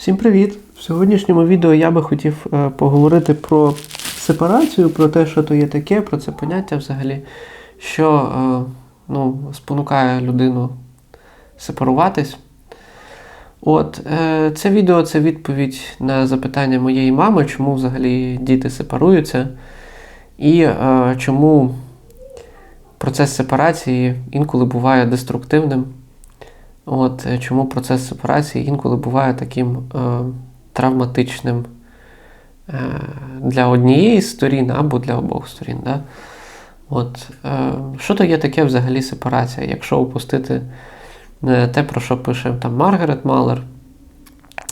Всім привіт! В сьогоднішньому відео я би хотів е, поговорити про сепарацію, про те, що то є таке, про це поняття взагалі, що е, ну, спонукає людину сепаруватись. От, е, це відео це відповідь на запитання моєї мами, чому взагалі діти сепаруються, і чому процес сепарації інколи буває деструктивним. От е, чому процес сепарації інколи буває таким е, травматичним е, для однієї сторін або для обох сторін. Да? От, е, Що то є таке взагалі сепарація? Якщо опустити е, те, про що пише там Маргарет Малер,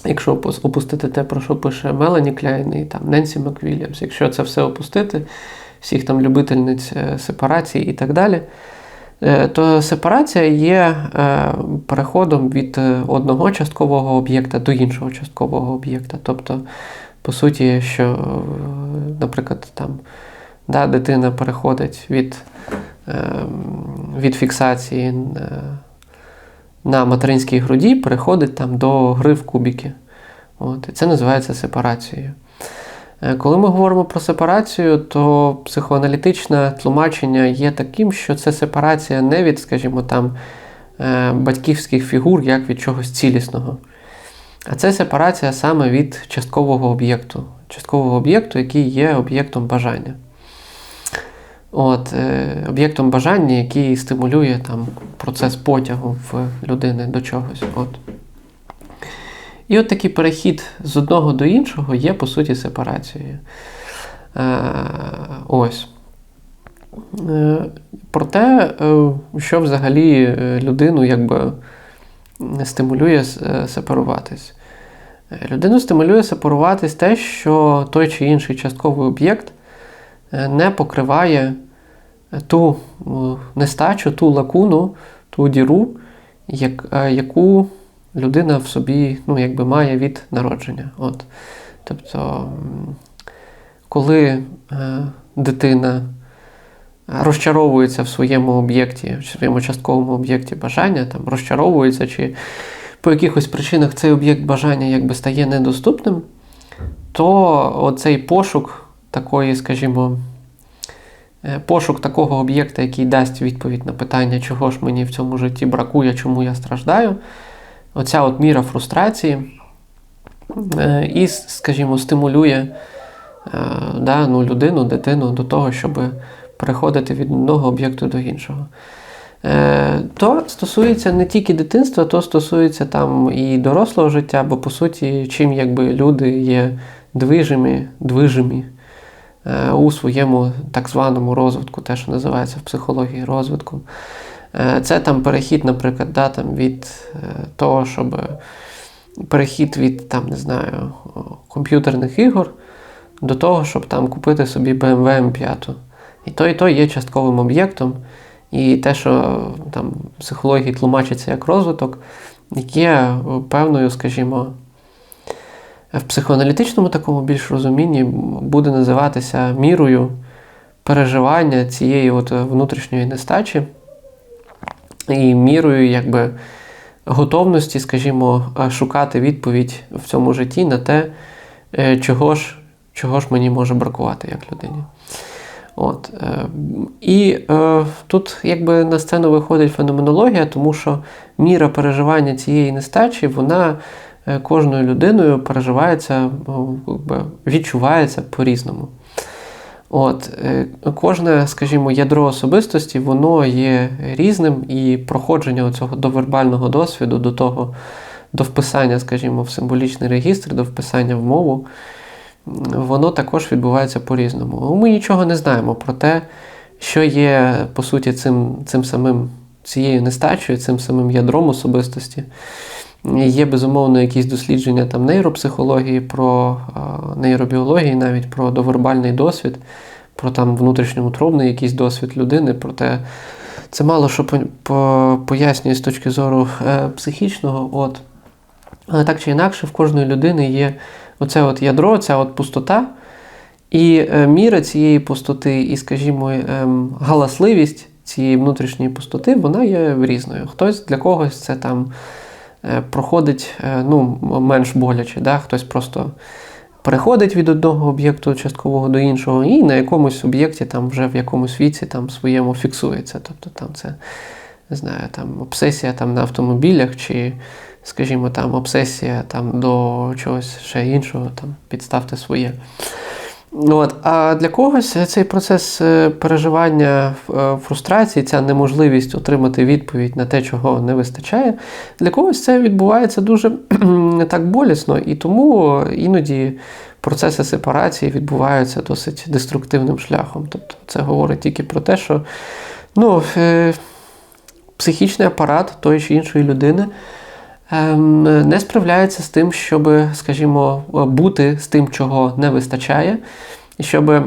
якщо опустити те, про що пише Мелані Кляйн і там Ненсі Маквільямс, якщо це все опустити, всіх там любительниць е, сепарації і так далі. Е, то сепарація є е, переходом від е, одного часткового об'єкта до іншого часткового об'єкта. Тобто, по суті, що, наприклад, там да, дитина переходить від від фіксації на материнській груді, переходить там до гри в кубіки. От, І це називається сепарацією. Е, коли ми говоримо про сепарацію, то психоаналітичне тлумачення є таким, що це сепарація не від, скажімо, там, е, батьківських фігур, як від чогось цілісного. А це сепарація саме від часткового об'єкту, часткового об'єкту, який є об'єктом бажання. От, е, Об'єктом бажання, який стимулює там, процес потягу в людини до чогось. От. І от такий перехід з одного до іншого є, по суті, сепарацією. Е, ось. Е, Проте, е, що взагалі людину якби стимулює сепаруватись. Людину стимулює сепаруватись те, що той чи інший частковий об'єкт не покриває ту нестачу, ту лакуну, ту діру, яку людина в собі ну, якби має від народження. От. Тобто, коли е, дитина розчаровується в своєму об'єкті, в своєму частковому об'єкті бажання, там, розчаровується, чи по якихось причинах цей об'єкт бажання якби стає недоступним, то оцей пошук такої, скажімо, е, пошук такого об'єкта, який дасть відповідь на питання, чого ж мені в цьому житті бракує, чому я страждаю оця от міра фрустрації е, і, скажімо, стимулює е, да, ну, людину, дитину до того, щоб переходити від одного об'єкту до іншого. Е, то стосується не тільки дитинства, то стосується там і дорослого життя, бо по суті, чим якби люди є движимі, движимі у своєму так званому розвитку, те, що називається в психології розвитку. Е, це там перехід, наприклад, да, там від е, того, щоб перехід від там, не знаю, комп'ютерних ігор до того, щоб там купити собі BMW M5. І то, і то є частковим об'єктом. І те, що там психології тлумачиться як розвиток, є певною, скажімо, в психоаналітичному такому більш розумінні буде називатися мірою переживання цієї от внутрішньої нестачі і мірою якби, готовності, скажімо, шукати відповідь в цьому житті на те, е, чого ж чого ж мені може бракувати як людині. От. Е, і е, тут якби на сцену виходить феноменологія, тому що міра переживання цієї нестачі, вона е, кожною людиною переживається, якби, відчувається по-різному. От, е, Кожне, скажімо, ядро особистості, воно є різним, і проходження цього довербального досвіду, до того, до вписання, скажімо, в символічний регістр, до вписання в мову, воно також відбувається по-різному. Ми нічого не знаємо про те, що є, по суті, цим, цим самим цією нестачею, цим самим ядром особистості. Є, безумовно, якісь дослідження там нейропсихології, про нейробіології, навіть про довербальний досвід, про там внутрішньоутробний якийсь досвід людини. Проте це мало що пояснює з точки зору е, психічного. От. Але так чи інакше, в кожної людини є оце от ядро, ця от пустота. І е, міра цієї пустоти, і, скажімо, ем, галасливість цієї внутрішньої пустоти, вона є різною. Хтось для когось це там е, проходить е, ну, менш боляче. Да? Хтось просто переходить від одного об'єкту часткового до іншого, і на якомусь об'єкті там вже в якомусь віці там своєму фіксується. Тобто там це не знаю, там обсесія там на автомобілях, чи, скажімо, там обсесія там до чогось ще іншого, там підставте своє. От. А для когось цей процес е, переживання е, фрустрації, ця неможливість отримати відповідь на те, чого не вистачає, для когось це відбувається дуже так болісно, і тому іноді процеси сепарації відбуваються досить деструктивним шляхом. Тобто це говорить тільки про те, що ну, е, психічний апарат тої чи іншої людини. Ем, не справляється з тим, щоб, скажімо, бути з тим, чого не вистачає, щоб е,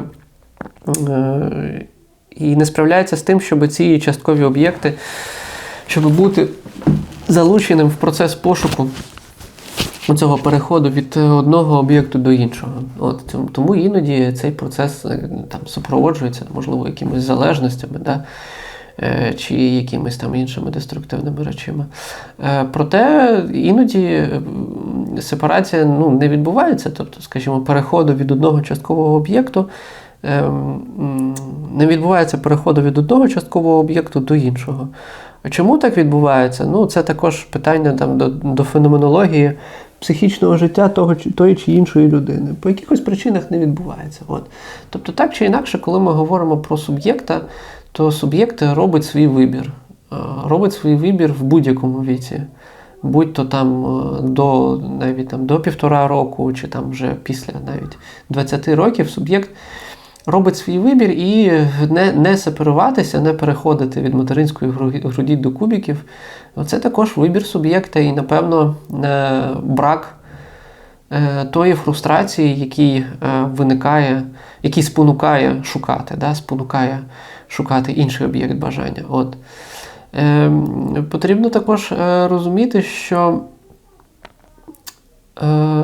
і не справляється з тим, щоб ці часткові об'єкти, щоб бути залученим в процес пошуку цього переходу від одного об'єкту до іншого. От, Тому іноді цей процес е, там супроводжується, можливо, якимись залежностями. Да? Е, чи якимись там іншими деструктивними речами. Е, проте іноді сепарація ну, не відбувається, тобто, скажімо, переходу від одного часткового об'єкту. Ем, не відбувається переходу від одного часткового об'єкту до іншого. Чому так відбувається? Ну, Це також питання там, до до феноменології психічного життя того, тої чи іншої людини. По якихось причинах не відбувається. От. Тобто, так чи інакше, коли ми говоримо про суб'єкта, то суб'єкт робить свій вибір. Е, робить свій вибір в будь-якому віці. Будь-то там е, до навіть там до півтора року, чи там вже після навіть 20 років суб'єкт робить свій вибір і не не сепаруватися, не переходити від материнської груді до кубіків. Це також вибір суб'єкта і, напевно, е, брак тої фрустрації, який виникає, який спонукає шукати, да, спонукає шукати інший об'єкт бажання. От. Е, Потрібно також е, розуміти, що е,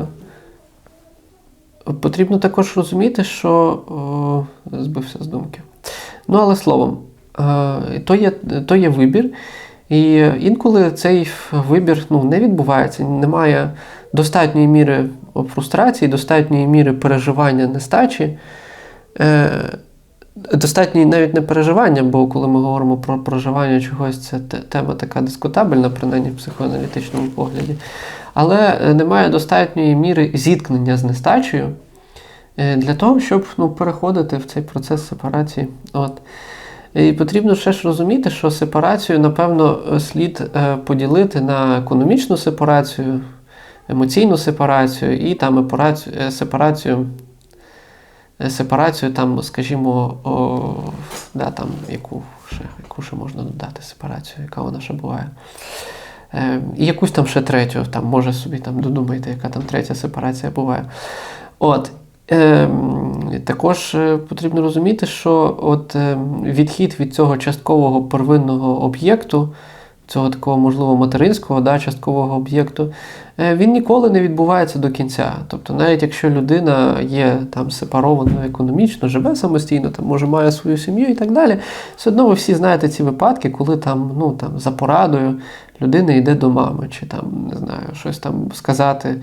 потрібно також розуміти, що о, збився з думки. Ну, але словом, е, то є, то є вибір. І інколи цей вибір ну, не відбувається, немає достатньої міри фрустрації, достатньої міри переживання нестачі. Е, Достатньо навіть не переживання, бо коли ми говоримо про проживання чогось, це тема така дискутабельна, принаймні в психоаналітичному погляді. Але е, немає достатньої міри зіткнення з нестачею е, для того, щоб ну, переходити в цей процес сепарації. От. І потрібно ще ж розуміти, що сепарацію, напевно, слід е, поділити на економічну сепарацію, емоційну сепарацію і там сепарацію сепарацію, там, скажімо, о, да, там, яку ще яку ще можна додати сепарацію, яка вона ще буває. Е, І якусь там ще третю, там, може собі там додумайте, яка там третя сепарація буває. От. Е, Також е, потрібно розуміти, що от е, відхід від цього часткового первинного об'єкту цього такого, можливо, материнського да, часткового об'єкту, е, він ніколи не відбувається до кінця. Тобто, навіть якщо людина є там сепарованою економічно, живе самостійно, там, може має свою сім'ю і так далі, все одно ви всі знаєте ці випадки, коли там, ну, там, за порадою людина йде до мами, чи там, не знаю, щось там сказати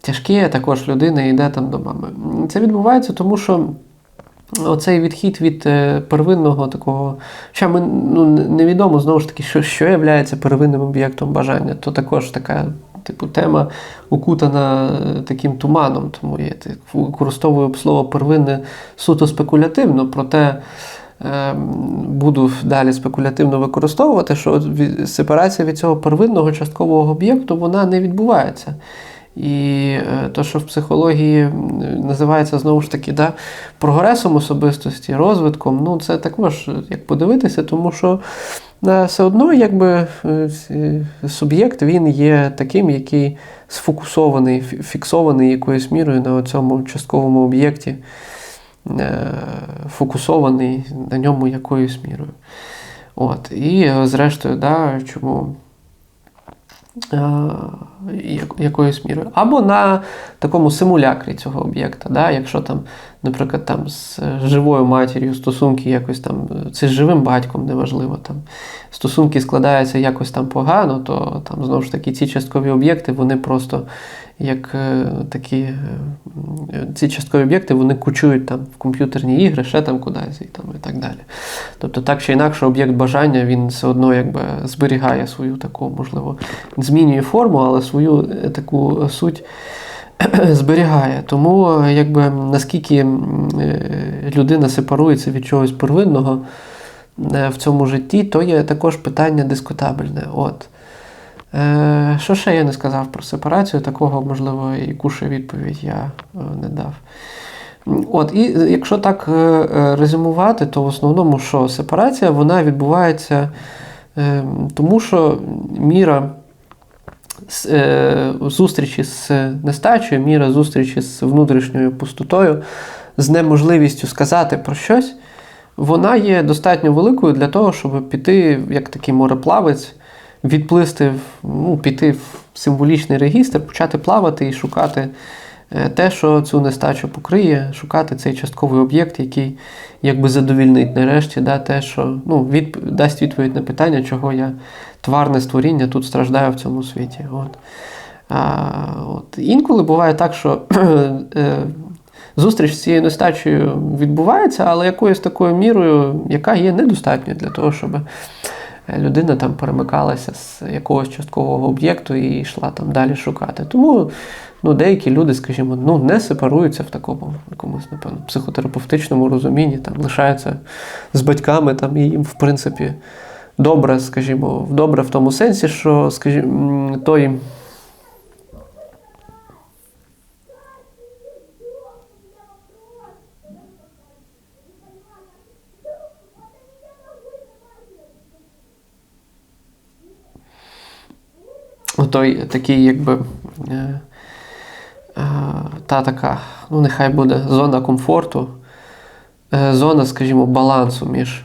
тяжке, також людина йде там до мами. Це відбувається, тому що. Оцей відхід від е, первинного такого, хоча ми ну, невідомо знову ж таки, що що є первинним об'єктом бажання, то також така типу тема окутана е, таким туманом, тому я використовую слово первинне суто спекулятивно, проте е, буду далі спекулятивно використовувати, що сепарація від цього первинного часткового об'єкту вона не відбувається. І е, то, що в психології називається знову ж таки да, прогресом особистості, розвитком, ну це також як подивитися, тому що е, все одно якби е, суб'єкт він є таким, який сфокусований, фіксований якоюсь мірою на цьому частковому об'єкті, фокусований на ньому якоюсь мірою. От. І зрештою, да, чому якоюсь мірою. Або на такому симулякрі цього об'єкта. Да? Якщо там наприклад, там з живою матір'ю стосунки якось там, це з живим батьком, неважливо, там стосунки складаються якось там погано, то там знову ж таки ці часткові об'єкти, вони просто як е, такі е, ці часткові об'єкти вони кучують там в комп'ютерні ігри, ще там кудись і там і так далі. Тобто, так чи інакше, об'єкт бажання він все одно якби зберігає свою таку, можливо, змінює форму, але свою е, таку суть зберігає. Тому якби наскільки людина сепарується від чогось первинного в цьому житті, то є також питання дискутабельне. От. Е, Що ще я не сказав про сепарацію, такого, можливо, і куше відповідь я е, не дав. От, і е, якщо так резюмувати, то в основному що сепарація вона відбувається тому, що міра зустрічі з нестачею, міра зустрічі з внутрішньою пустотою, з неможливістю сказати про щось, вона є достатньо великою для того, щоб піти, як такий мореплавець, відплисти, ну, піти в символічний регістр, почати плавати і шукати е, те, що цю нестачу покриє, шукати цей частковий об'єкт, який якби задовільнить нарешті, да, те, що ну, від, дасть відповідь на питання, чого я тварне створіння тут страждаю в цьому світі. От. А, от. Інколи буває так, що е, зустріч з цією нестачею відбувається, але якоюсь такою мірою, яка є недостатньою для того, щоб людина там перемикалася з якогось часткового об'єкту і йшла там далі шукати. Тому ну, деякі люди, скажімо, ну, не сепаруються в такому якомусь, напевно, психотерапевтичному розумінні, там лишаються з батьками, там, і їм, в принципі, добре, скажімо, добре в тому сенсі, що, скажімо, той. Той такий, якби. Е, е, та така, ну нехай буде зона комфорту, е, зона, скажімо, балансу між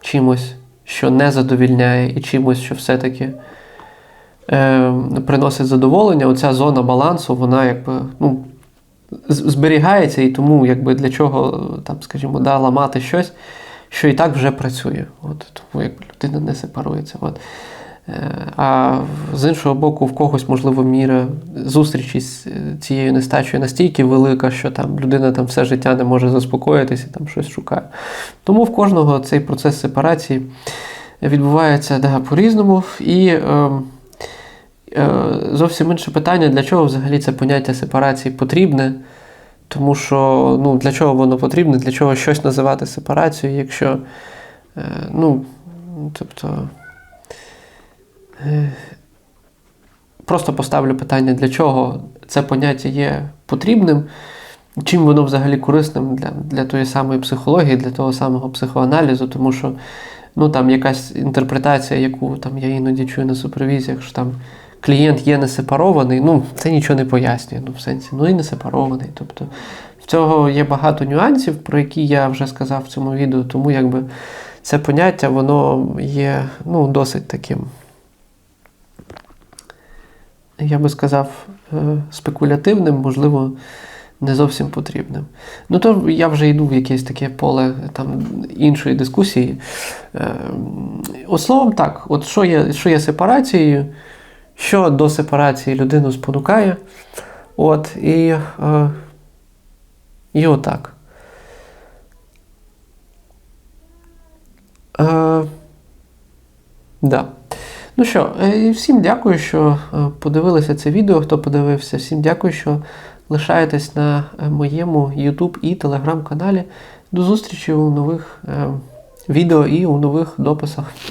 чимось, що не задовільняє, і чимось, що все-таки приносить задоволення. Оця зона балансу, вона якби ну, зберігається, і тому якби для чого там, скажімо, да, ламати щось, що і так вже працює. От, тому якби людина не сепарується. От. Е, А з іншого боку, в когось, можливо, міра зустрічі з е, цією нестачею настільки велика, що там людина там все життя не може заспокоїтися, там щось шукає. Тому в кожного цей процес сепарації відбувається да, по-різному. І е, е, зовсім інше питання, для чого взагалі це поняття сепарації потрібне. Тому що ну, для чого воно потрібне, для чого щось називати сепарацією, якщо е, ну, тобто. Е, Просто поставлю питання, для чого це поняття є потрібним, чим воно взагалі корисним для, для тої самої психології, для того самого психоаналізу, тому що ну, там якась інтерпретація, яку там я іноді чую на супервізіях, що там клієнт є не сепарований, ну це нічого не пояснює, ну в сенсі, ну і не сепарований. Тобто в цього є багато нюансів, про які я вже сказав в цьому відео, тому якби це поняття, воно є ну, досить таким я би сказав, е, спекулятивним, можливо, не зовсім потрібним. Ну, то я вже йду в якесь таке поле там, іншої дискусії. Е, От словом, так, от що є, що є сепарацією, що до сепарації людину спонукає. От, і, е, і отак. Е, да. Ну що, е, всім дякую, що е, подивилися це відео. Хто подивився, всім дякую, що лишаєтесь на е, моєму YouTube і Telegram каналі. До зустрічі у нових відео і у нових дописах.